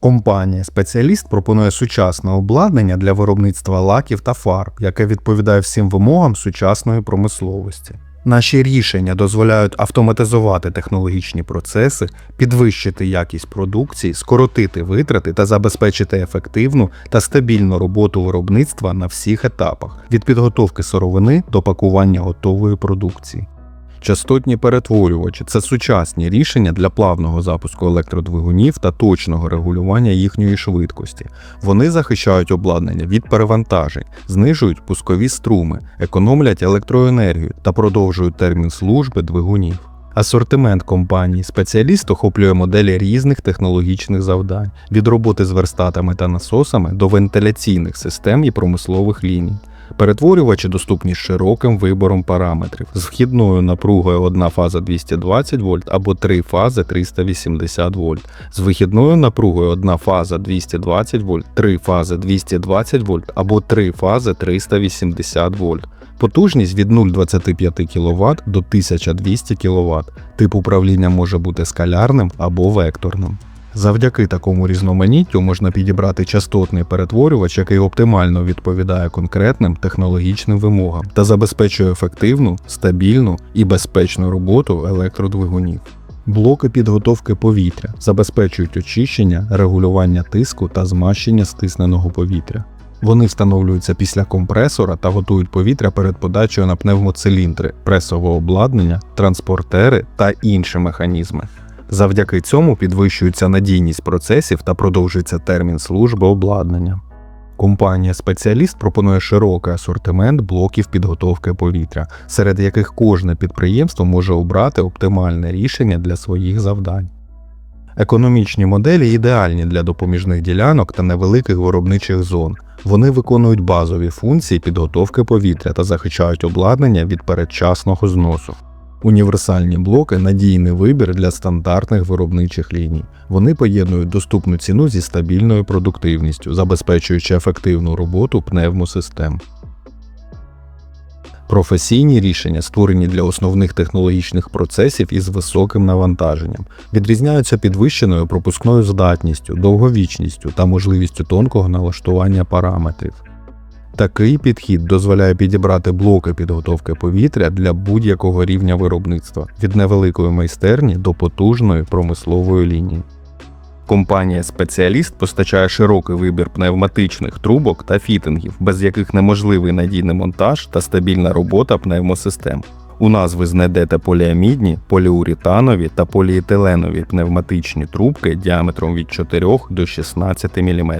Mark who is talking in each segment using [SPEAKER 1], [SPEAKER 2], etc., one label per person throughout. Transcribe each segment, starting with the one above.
[SPEAKER 1] Компанія спеціаліст пропонує сучасне обладнання для виробництва лаків та фарб, яке відповідає всім вимогам сучасної промисловості. Наші рішення дозволяють автоматизувати технологічні процеси, підвищити якість продукції, скоротити витрати та забезпечити ефективну та стабільну роботу виробництва на всіх етапах від підготовки сировини до пакування готової продукції. Частотні перетворювачі це сучасні рішення для плавного запуску електродвигунів та точного регулювання їхньої швидкості. Вони захищають обладнання від перевантажень, знижують пускові струми, економлять електроенергію та продовжують термін служби двигунів. Асортимент компанії спеціаліст охоплює моделі різних технологічних завдань від роботи з верстатами та насосами до вентиляційних систем і промислових ліній. Перетворювачі доступні широким вибором параметрів з вхідною напругою одна фаза 220 вольт або три фази 380 вольт, з вихідною напругою одна фаза 220 вольт, три фази 220 вольт або три фази 380 вольт. Потужність від 0,25 кВт до 1200 кВт. Тип управління може бути скалярним або векторним. Завдяки такому різноманіттю можна підібрати частотний перетворювач, який оптимально відповідає конкретним технологічним вимогам та забезпечує ефективну, стабільну і безпечну роботу електродвигунів. Блоки підготовки повітря забезпечують очищення, регулювання тиску та змащення стисненого повітря. Вони встановлюються після компресора та готують повітря перед подачею на пневмоциліндри, пресове обладнання, транспортери та інші механізми. Завдяки цьому підвищується надійність процесів та продовжується термін служби обладнання. Компанія спеціаліст пропонує широкий асортимент блоків підготовки повітря, серед яких кожне підприємство може обрати оптимальне рішення для своїх завдань. Економічні моделі ідеальні для допоміжних ділянок та невеликих виробничих зон. Вони виконують базові функції підготовки повітря та захищають обладнання від передчасного зносу. Універсальні блоки надійний вибір для стандартних виробничих ліній. Вони поєднують доступну ціну зі стабільною продуктивністю, забезпечуючи ефективну роботу пневмосистем. Професійні рішення, створені для основних технологічних процесів із високим навантаженням, відрізняються підвищеною пропускною здатністю, довговічністю та можливістю тонкого налаштування параметрів. Такий підхід дозволяє підібрати блоки підготовки повітря для будь-якого рівня виробництва від невеликої майстерні до потужної промислової лінії. Компанія спеціаліст постачає широкий вибір пневматичних трубок та фітингів, без яких неможливий надійний монтаж та стабільна робота пневмосистем. У нас ви знайдете поліамідні, поліуретанові та поліетиленові пневматичні трубки діаметром від 4 до 16 мм.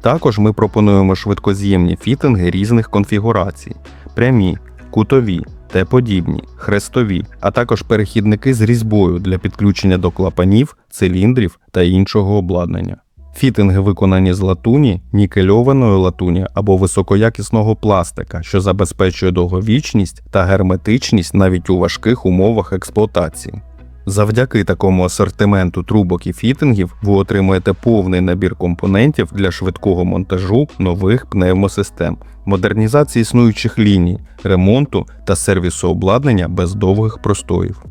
[SPEAKER 1] Також ми пропонуємо швидкоз'ємні фітинги різних конфігурацій: прямі, кутові, Т-подібні, хрестові, а також перехідники з різьбою для підключення до клапанів, циліндрів та іншого обладнання. Фітинги виконані з латуні, нікельованої латуні або високоякісного пластика, що забезпечує довговічність та герметичність навіть у важких умовах експлуатації. Завдяки такому асортименту трубок і фітингів ви отримуєте повний набір компонентів для швидкого монтажу нових пневмосистем, модернізації існуючих ліній, ремонту та сервісу обладнання без довгих простоїв.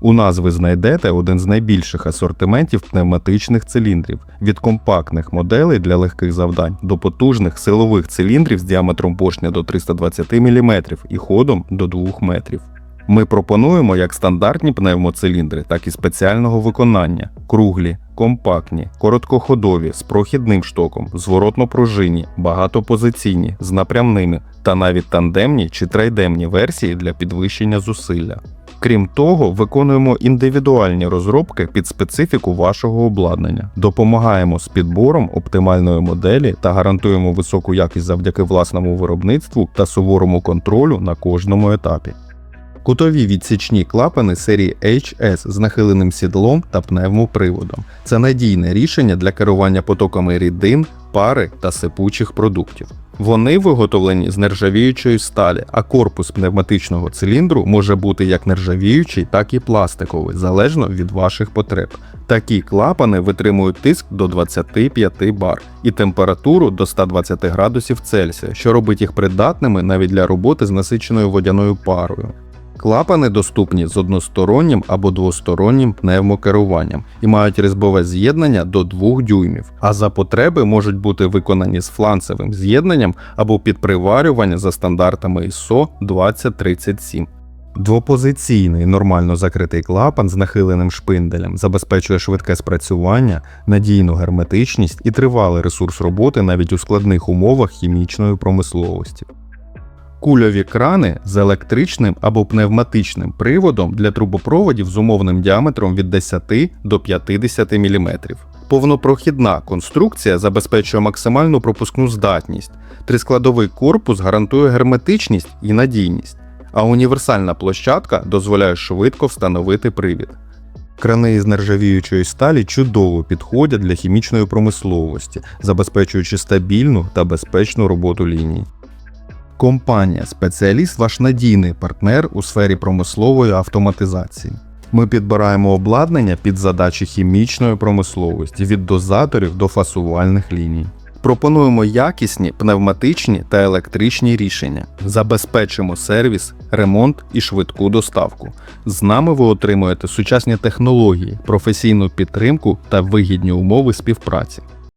[SPEAKER 1] У нас ви знайдете один з найбільших асортиментів пневматичних циліндрів від компактних моделей для легких завдань до потужних силових циліндрів з діаметром поршня до 320 мм і ходом до 2 метрів. Ми пропонуємо як стандартні пневмоциліндри, так і спеціального виконання: круглі, компактні, короткоходові, з прохідним штоком, зворотно-пружинні, багатопозиційні, з напрямними та навіть тандемні чи трайдемні версії для підвищення зусилля. Крім того, виконуємо індивідуальні розробки під специфіку вашого обладнання, допомагаємо з підбором оптимальної моделі та гарантуємо високу якість завдяки власному виробництву та суворому контролю на кожному етапі. Кутові відсічні клапани серії HS з нахиленим сідлом та пневмоприводом. Це надійне рішення для керування потоками рідин, пари та сипучих продуктів. Вони виготовлені з нержавіючої сталі, а корпус пневматичного циліндру може бути як нержавіючий, так і пластиковий, залежно від ваших потреб. Такі клапани витримують тиск до 25 бар і температуру до 120 градусів Цельсія, що робить їх придатними навіть для роботи з насиченою водяною парою. Клапани доступні з одностороннім або двостороннім пневмокеруванням і мають різьбове з'єднання до 2 дюймів, а за потреби можуть бути виконані з фланцевим з'єднанням або під приварювання за стандартами ISO 2037. Двопозиційний нормально закритий клапан з нахиленим шпинделем забезпечує швидке спрацювання, надійну герметичність і тривалий ресурс роботи навіть у складних умовах хімічної промисловості. Кульові крани з електричним або пневматичним приводом для трубопроводів з умовним діаметром від 10 до 50 мм. Повнопрохідна конструкція забезпечує максимальну пропускну здатність. Трискладовий корпус гарантує герметичність і надійність, а універсальна площадка дозволяє швидко встановити привід. Крани із нержавіючої сталі чудово підходять для хімічної промисловості, забезпечуючи стабільну та безпечну роботу ліній. Компанія Спеціаліст ваш надійний партнер у сфері промислової автоматизації. Ми підбираємо обладнання під задачі хімічної промисловості від дозаторів до фасувальних ліній. Пропонуємо якісні пневматичні та електричні рішення, забезпечимо сервіс, ремонт і швидку доставку. З нами ви отримуєте сучасні технології, професійну підтримку та вигідні умови співпраці.